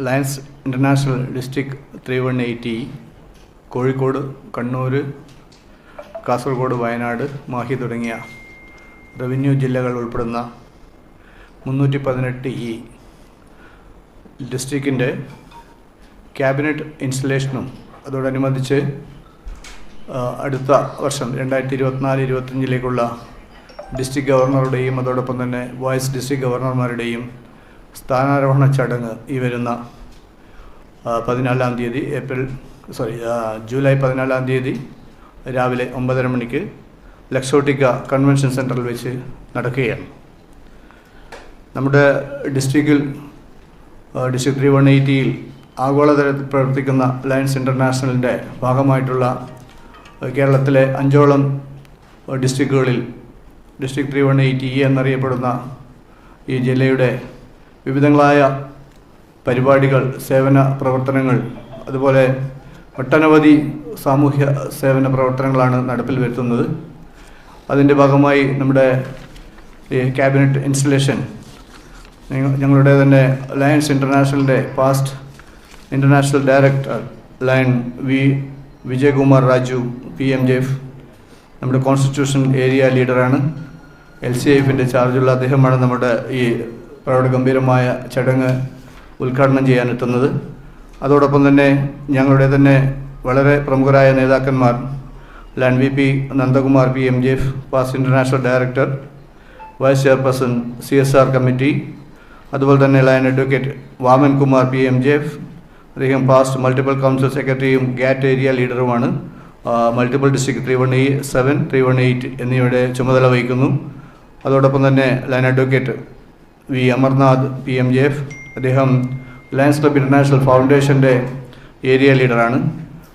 Lions international district three one eighty Kozhikode Kannur Kasaragod Wayanad Mahe തുടങ്ങിയ revenue ജില്ലകൾ ഉൾപ്പെടുന്ന മുന്നൂറ്റി പതിനെട്ട് ഇ ഡിസ്ട്രിക്റ്റിന്റെ ക്യാബിനറ്റ് ഇൻസ്റ്റലേഷനും അതോടനുബന്ധിച്ച് അടുത്ത വർഷം രണ്ടായിരത്തി ഇരുപത്തിനാല് ഇരുപത്തഞ്ചിലേക്കുള്ള ഡിസ്ട്രിക്ട് ഗവർണറുടെയും അതോടൊപ്പം തന്നെ വൈസ് ഡിസ്ട്രിക്ട് ഗവർണർമാരുടെയും സ്ഥാനാരോഹണ ചടങ്ങ് ഈ വരുന്ന പതിനാലാം തീയതി ഏപ്രിൽ സോറി ജൂലൈ പതിനാലാം തീയതി രാവിലെ ഒമ്പതര മണിക്ക് ലക്ഷോട്ടിക്ക കൺവെൻഷൻ സെന്ററിൽ വെച്ച് നടക്കുകയാണ്. നമ്മുടെ ഡിസ്ട്രിക്റ്റിൽ ഡിസ്ട്രിക്ട് ത്രീ വൺ എയ്റ്റിയിൽ ആഗോളതലത്തിൽ പ്രവർത്തിക്കുന്ന ലയൻസ് ഇന്റർനാഷണലിന്റെ ഭാഗമായിട്ടുള്ള കേരളത്തിലെ അഞ്ചോളം ഡിസ്ട്രിക്റ്റുകളിൽ district three one eighty E എന്നറിയപ്പെടുന്ന ഈ ജില്ലയുടെ വിവിധങ്ങളായ പരിപാടികൾ സേവന പ്രവർത്തനങ്ങൾ അതുപോലെ ഒട്ടനവധി സാമൂഹ്യ സേവന പ്രവർത്തനങ്ങളാണ് നടപ്പിൽ വരുത്തുന്നത്. അതിന്റെ ഭാഗമായി നമ്മുടെ ഈ ക്യാബിനറ്റ് ഇൻസ്റ്റലേഷൻ ഞങ്ങളുടെ തന്നെ lions ഇന്റർനാഷണലിന്റെ past international director lion V Vijayakumar Raju P M J F നമ്മുടെ കോൺസ്റ്റിറ്റ്യൂഷൻ ഏരിയ ലീഡറാണ് എൽ സി എഫിന്റെ ചാർജുള്ള അദ്ദേഹമാണ് നമ്മുടെ ഈ പ്രൗഢഗംഭീരമായ ചടങ്ങ് ഉദ്ഘാടനം ചെയ്യാനെത്തുന്നത് അതോടൊപ്പം തന്നെ ഞങ്ങളുടെ തന്നെ വളരെ പ്രമുഖരായ നേതാക്കന്മാർ lion V P Nandakumar P M J F past international director vice chairperson C S R committee അതുപോലെ തന്നെ lion advocate Vaman Kumar P M J F അദ്ദേഹം പാസ്റ്റ് മൾട്ടിപ്പിൾ കൗൺസിൽ സെക്രട്ടറിയും GAT area ലീഡറുമാണ്. Multiple district three one eight seven three one eight എന്നിവയുടെ ചുമതല വഹിക്കുന്നു. അതോടൊപ്പം തന്നെ lion advocate V. Amarnath P. M. J. F. അദ്ദേഹം ലയൻസ് ക്ലബ് ഇന്റർനാഷണൽ ഫൗണ്ടേഷന്റെ area ലീഡറാണ്.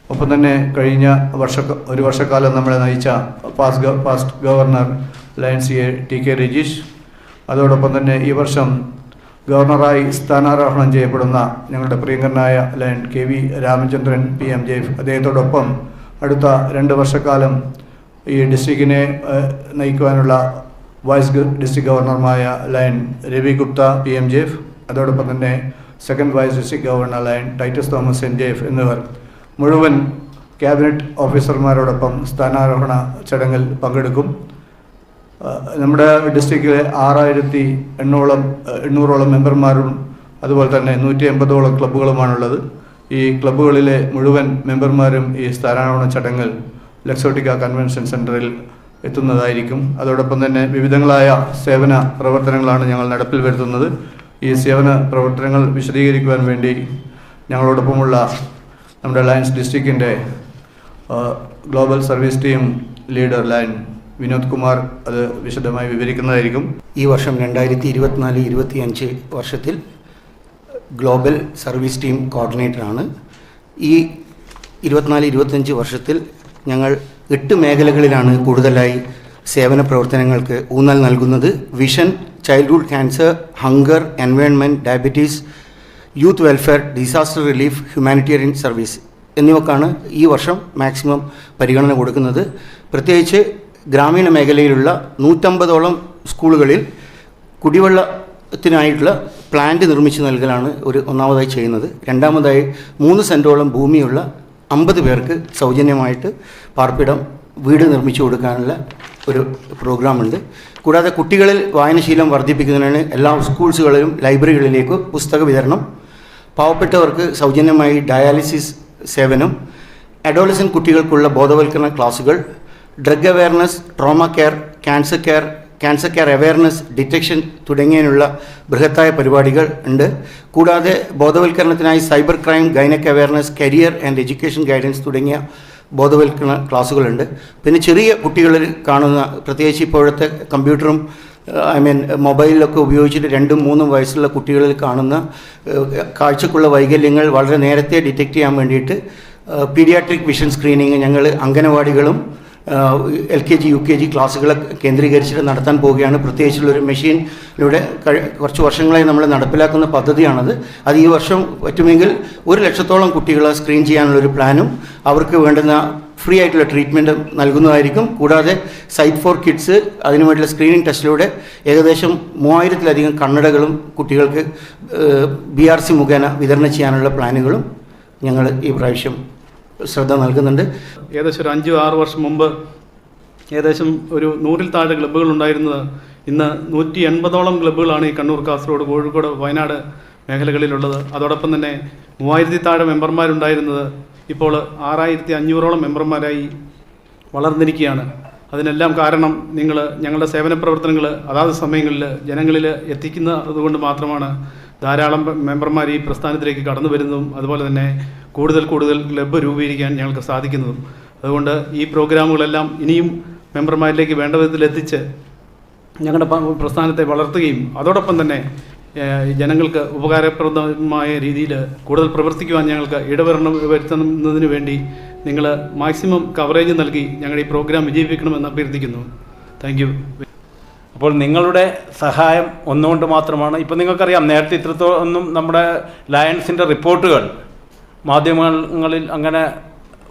ഒപ്പം തന്നെ കഴിഞ്ഞ വർഷ ഒരു വർഷക്കാലം നമ്മളെ നയിച്ച pass past governor lions A T. K. Rajeesh. അതോടൊപ്പം തന്നെ ഈ വർഷം ഗവർണറായി സ്ഥാനാരോഹണം ചെയ്യപ്പെടുന്ന ഞങ്ങളുടെ പ്രിയങ്കരനായ lion K. V. Ramachandran P. M. J. അദ്ദേഹത്തോടൊപ്പം അടുത്ത രണ്ട് വർഷക്കാലം ഈ ഡിസ്ട്രിക്റ്റിനെ നയിക്കുവാനുള്ള vice district ഗവർണർമായ lion Ravi Gupta P M J F അതോടൊപ്പം തന്നെ second vice district governor lion Titus Thomas N J F എന്നിവർ. മുഴുവൻ ക്യാബിനറ്റ് ഓഫീസർമാരോടൊപ്പം സ്ഥാനാരോഹണ ചടങ്ങിൽ പങ്കെടുക്കും. നമ്മുടെ ഡിസ്ട്രിക്റ്റിലെ ആറായിരത്തി എണ്ണോളം എണ്ണൂറോളം മെമ്പർമാരും അതുപോലെ തന്നെ നൂറ്റി എൺപതോളം ക്ലബ്ബുകളുമാണുള്ളത്. ഈ ക്ലബ്ബുകളിലെ മുഴുവൻ മെമ്പർമാരും ഈ സ്ഥാനാരോഹണ ചടങ്ങിൽ ലക്സോട്ടിക്ക കൺവെൻഷൻ സെന്ററിൽ എത്തുന്നതായിരിക്കും. അതോടൊപ്പം തന്നെ വിവിധങ്ങളായ സേവന പ്രവർത്തനങ്ങളാണ് ഞങ്ങൾ നടപ്പിൽ വരുത്തുന്നത്. ഈ സേവന പ്രവർത്തനങ്ങൾ വിശദീകരിക്കുവാൻ വേണ്ടി ഞങ്ങളോടൊപ്പമുള്ള നമ്മുടെ lions ഡിസ്ട്രിക്റ്റിന്റെ global service team leader lion Vinod Kumar അത് വിശദമായി വിവരിക്കുന്നതായിരിക്കും. ഈ വർഷം രണ്ടായിരത്തി ഇരുപത്തിനാല് ഇരുപത്തിയഞ്ച് വർഷത്തിൽ ഗ്ലോബൽ സർവീസ് ടീം കോർഡിനേറ്ററാണ് ഈ ഇരുപത്തിനാല് ഇരുപത്തഞ്ച് വർഷത്തിൽ ഞങ്ങൾ എട്ട് മേഖലകളിലാണ് കൂടുതലായി സേവന പ്രവർത്തനങ്ങൾക്ക് ഊന്നൽ നൽകുന്നത്. Vision childhood cancer hunger environment diabetes youth welfare disaster relief humanitarian service എന്നിവക്കാണ് ഈ വർഷം മാക്സിമം പരിഗണന കൊടുക്കുന്നത്. പ്രത്യേകിച്ച് ഗ്രാമീണ മേഖലയിലുള്ള നൂറ്റമ്പതോളം സ്കൂളുകളിൽ കുടിവെള്ളത്തിനായിട്ടുള്ള പ്ലാന്റ് നിർമ്മിച്ച് നൽകലാണ് ഒരു ഒന്നാമതായി ചെയ്യുന്നത്. രണ്ടാമതായി മൂന്ന് സെന്റോളം ഭൂമിയുള്ള അമ്പത് പേർക്ക് സൗജന്യമായിട്ട് പാർപ്പിടം വീട് നിർമ്മിച്ചു കൊടുക്കാനുള്ള ഒരു പ്രോഗ്രാമുണ്ട്. കൂടാതെ കുട്ടികളിൽ വായനശീലം വർദ്ധിപ്പിക്കുന്നതിനാണ് എല്ലാ സ്കൂൾസുകളിലും ലൈബ്രറികളിലേക്ക് പുസ്തക വിതരണം പാവപ്പെട്ടവർക്ക് സൗജന്യമായി ഡയാലിസിസ് സേവനം അഡോളസൻ കുട്ടികൾക്കുള്ള ബോധവൽക്കരണ ക്ലാസുകൾ drug awareness trauma care cancer care cancer care awareness detection തുടങ്ങിയതിനുള്ള ബൃഹത്തായ പരിപാടികൾ ഉണ്ട്. കൂടാതെ ബോധവൽക്കരണത്തിനായി cyber crime gynaec awareness career and education guidance തുടങ്ങിയ ബോധവൽക്കരണ ക്ലാസ്സുകളുണ്ട് പിന്നെ ചെറിയ കുട്ടികളിൽ കാണുന്ന പ്രത്യേകിച്ച് ഇപ്പോഴത്തെ കമ്പ്യൂട്ടറും ഐ മീൻ മൊബൈലിലൊക്കെ ഉപയോഗിച്ചിട്ട് രണ്ടും മൂന്നും വയസ്സുള്ള കുട്ടികളിൽ കാണുന്ന കാഴ്ചക്കുള്ള വൈകല്യങ്ങൾ വളരെ നേരത്തെ ഡിറ്റക്റ്റ് ചെയ്യാൻ വേണ്ടിയിട്ട് പീഡിയാട്രിക് വിഷൻ സ്ക്രീനിങ് ഞങ്ങൾ അംഗനവാടികളും L K G U K G ക്ലാസ്സുകൾ കേന്ദ്രീകരിച്ചിട്ട് നടത്താൻ പോവുകയാണ്. പ്രത്യേകിച്ചുള്ളൊരു മെഷീനിലൂടെ കുറച്ച് വർഷങ്ങളായി നമ്മൾ നടപ്പിലാക്കുന്ന പദ്ധതിയാണത്. അത് ഈ വർഷം പറ്റുമെങ്കിൽ ഒരു ലക്ഷത്തോളം കുട്ടികളെ സ്ക്രീൻ ചെയ്യാനുള്ളൊരു പ്ലാനും അവർക്ക് വേണ്ടുന്ന ഫ്രീ ആയിട്ടുള്ള ട്രീറ്റ്മെന്റ് നൽകുന്നതായിരിക്കും. കൂടാതെ സൈറ്റ് ഫോർ കിഡ്സ് അതിനുവേണ്ടിയുള്ള സ്ക്രീനിങ് ടെസ്റ്റിലൂടെ ഏകദേശം മൂവായിരത്തിലധികം കണ്ണടകളും കുട്ടികൾക്ക് ബി ആർ സി മുഖേന വിതരണം ചെയ്യാനുള്ള പ്ലാനുകളും ഞങ്ങൾ ഈ പ്രാവശ്യം ശ്രദ്ധ നൽകുന്നുണ്ട്. ഏകദേശം ഒരു അഞ്ച് ആറ് വർഷം മുമ്പ് ഏകദേശം ഒരു നൂറിൽ താഴെ ക്ലബ്ബുകൾ ഉണ്ടായിരുന്നത്. ഇന്ന് നൂറ്റി എൺപതോളം ക്ലബ്ബുകളാണ് ഈ കണ്ണൂർ കാസർഗോഡ് കോഴിക്കോട് വയനാട് മേഖലകളിലുള്ളത്. അതോടൊപ്പം തന്നെ മൂവായിരത്തി താഴെ മെമ്പർമാരുണ്ടായിരുന്നത് ഇപ്പോൾ ആറായിരത്തി അഞ്ഞൂറോളം മെമ്പർമാരായി വളർന്നിരിക്കുകയാണ്. അതിനെല്ലാം കാരണം നിങ്ങൾ ഞങ്ങളുടെ സേവന പ്രവർത്തനങ്ങൾ അതാത് സമയങ്ങളിൽ ജനങ്ങളിൽ എത്തിക്കുന്നത് കൊണ്ട് മാത്രമാണ് ധാരാളം മെമ്പർമാർ ഈ പ്രസ്ഥാനത്തിലേക്ക് കടന്നു വരുന്നതും അതുപോലെ തന്നെ കൂടുതൽ കൂടുതൽ ക്ലബ്ബ് രൂപീകരിക്കാൻ ഞങ്ങൾക്ക് സാധിക്കുന്നതും. അതുകൊണ്ട് ഈ പ്രോഗ്രാമുകളെല്ലാം ഇനിയും മെമ്പർമാരിലേക്ക് വേണ്ട വിധത്തിൽ എത്തിച്ച് ഞങ്ങളുടെ പ്രസ്ഥാനത്തെ വളർത്തുകയും അതോടൊപ്പം തന്നെ ജനങ്ങൾക്ക് ഉപകാരപ്രദമായ രീതിയിൽ കൂടുതൽ പ്രവർത്തിക്കുവാൻ ഞങ്ങൾക്ക് ഇടവരണം വരുത്തുന്നതിന് വേണ്ടി നിങ്ങൾ മാക്സിമം കവറേജ് നൽകി ഞങ്ങളുടെ ഈ പ്രോഗ്രാം വിജയിപ്പിക്കണമെന്ന് അഭ്യർത്ഥിക്കുന്നു. താങ്ക് അപ്പോൾ നിങ്ങളുടെ സഹായം ഒന്നുകൊണ്ട് മാത്രമാണ്. ഇപ്പം നിങ്ങൾക്കറിയാം നേരത്തെ ഇത്രത്തോളം നമ്മുടെ ലയൺസിന്റെ റിപ്പോർട്ടുകൾ മാധ്യമങ്ങളിൽ അങ്ങനെ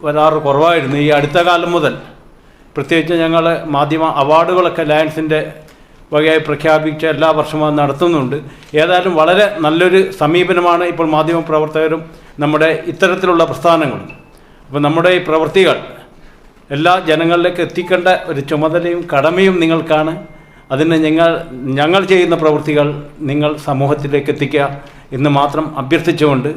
വരാറ് കുറവായിരുന്നു ഈ അടുത്ത കാലം മുതൽ. പ്രത്യേകിച്ച് ഞങ്ങൾ മാധ്യമ അവാർഡുകളൊക്കെ ലയൺസിന്റെ വകയായി പ്രഖ്യാപിച്ച എല്ലാ വർഷവും അത് നടത്തുന്നുണ്ട്. ഏതായാലും വളരെ നല്ലൊരു സമീപനമാണ് ഇപ്പോൾ മാധ്യമ പ്രവർത്തകരും നമ്മുടെ ഇത്തരത്തിലുള്ള പ്രസ്ഥാനങ്ങളും. അപ്പോൾ നമ്മുടെ ഈ പ്രവൃത്തികൾ എല്ലാ ജനങ്ങളിലേക്ക് എത്തിക്കേണ്ട ഒരു ചുമതലയും കടമയും നിങ്ങൾക്കാണ്. അതിന് ഞങ്ങൾ ഞങ്ങൾ ചെയ്യുന്ന പ്രവൃത്തികൾ നിങ്ങൾ സമൂഹത്തിലേക്ക് എത്തിക്കുക എന്ന് മാത്രം അഭ്യർത്ഥിച്ചുകൊണ്ട്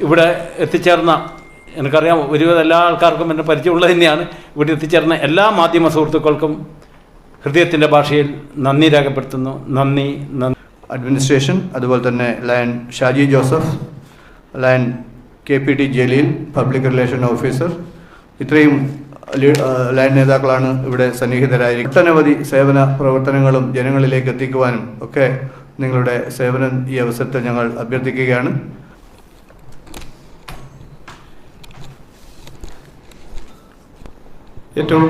ഇവിടെ എത്തിച്ചേർന്ന എനിക്കറിയാം ഒരുവിധ എല്ലാ ആൾക്കാർക്കും എന്നെ പരിചയമുള്ളത് തന്നെയാണ്. ഇവിടെ എത്തിച്ചേർന്ന എല്ലാ മാധ്യമ സുഹൃത്തുക്കൾക്കും ഹൃദയത്തിന്റെ ഭാഷയിൽ നന്ദി രേഖപ്പെടുത്തുന്നു. നന്ദി നന്ദി. അഡ്മിനിസ്ട്രേഷൻ അതുപോലെ തന്നെ lion Shaji Joseph lion K P T Jaleel public relation officer ഇത്രയും ലീ- ആ, നേതാക്കളാണ് ഇവിടെ സന്നിഹിതരായി ഒട്ടനവധി സേവന പ്രവർത്തനങ്ങളും ജനങ്ങളിലേക്ക് എത്തിക്കുവാനും ഒക്കെ നിങ്ങളുടെ സേവനം ഈ അവസരത്തിൽ ഞങ്ങൾ അഭ്യർത്ഥിക്കുകയാണ്. ഏറ്റവും